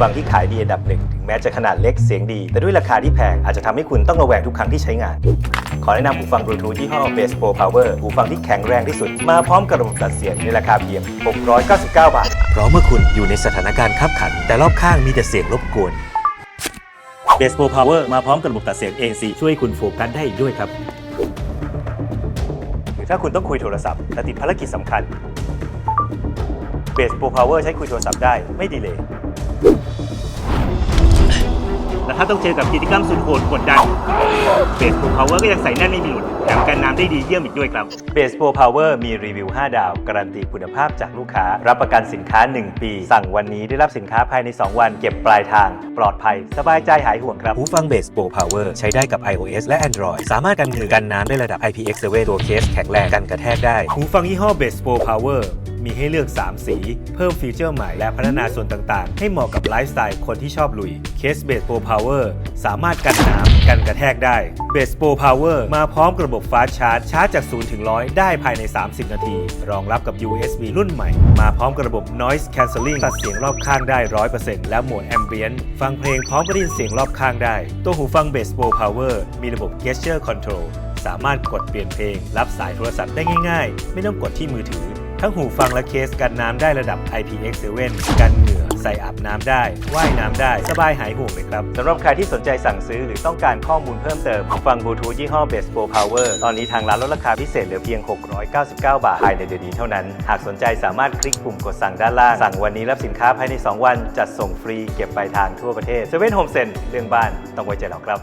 ฟังที่ขายดีอันดับหนึ่งถึงแม้จะขนาดเล็กเสียงดี แต่ด้วยราคาที่แพงอาจจะทำให้คุณต้องระแวงทุกครั้งที่ใช้งาน ขอแนะนำหูฟังบลูทูธยี่ห้อ Base Pro Power หูฟังที่แข็งแรงที่สุด มาพร้อมกับระบบตัดเสียงในราคาเพียง 699 บาท เพราะเมื่อคุณอยู่ในสถานการณ์ขับขัน แต่รอบข้างมีแต่เสียงรบกวน Base Pro Power มาพร้อมกับระบบตัดเสียง ANC ช่วยคุณโฟกัสได้อีกด้วยครับหรือถ้าคุณต้องคุยโทรศัพท์และติดภารกิจสำคัญ Base Pro Power ใช้คุยโทรศัพท์ได้ไม่ดีเลย และถ้าต้องเจอกับกิจกรรมสุดโหดกดดัน Base Pro Power ก็ยังใส่แน่นไม่มีหลุดแถมกันน้ำได้ดีเยี่ยมอีกด้วยครับ Base Pro Power มีรีวิว 5 ดาว การันตีคุณภาพจากลูกค้า รับประกันสินค้า 1 ปี สั่งวันนี้ได้รับสินค้าภายใน 2 วัน เก็บปลายทาง ปลอดภัย สบายใจหายห่วงครับหูฟัง Base Pro Power ใช้ได้กับ iOS และ Android สามารถกันเหงื่อกันน้ำได้ระดับ IPX7 ตัวเคสแข็งแรงกันกระแทกได้หูฟังยี่ห้อ Base Pro Power มีให้เลือก 3 สี เพิ่มฟีเจอร์ใหม่และพัฒนาส่วนต่างๆ ให้เหมาะกับไลฟ์สไตล์คนที่ชอบลุย Case Base Pro Power สามารถกันน้ำกันกระแทกได้ Base Pro Power มาพร้อมกระบบ Fast Charge ชาร์จจาก 0 ถึง 100 ได้ภายใน 30 นาที รองรับกับ USB รุ่นใหม่ มาพร้อมกระบบ Noise Cancelling ตัดเสียงรอบข้างได้ 100%และโหมด Ambient ฟังเพลงพร้อมกับได้ยินเสียงรอบข้างได้ ตัวหูฟัง Base Pro Power มีระบบ Gesture Control สามารถกดเปลี่ยนเพลง รับสายโทรศัพท์ได้ง่ายๆ ไม่ต้องกดที่มือถือ ทั้งหูฟังและเคสกันน้ำได้ระดับ IPX7 กันเหงื่อใส่อาบน้ำได้ ว่ายน้ำได้ สบายหายห่วงเลยครับสำหรับใครที่สนใจสั่งซื้อหรือต้องการข้อมูลเพิ่มเติมหูฟังบลูทูธยี่ห้อ Best Pro Power ตอนนี้ทางร้านลดราคาพิเศษเหลือเพียง 699 บาทภายในเดือนนี้เท่านั้น หากสนใจสามารถคลิกปุ่มกดสั่งด้านล่าง สั่งวันนี้รับสินค้าภายใน 2 วัน จัดส่งฟรีเก็บปลายทางทั่วประเทศเซเว่นโฮมเซ็นเรื่องบ้านต้องไว้ใจเราครับ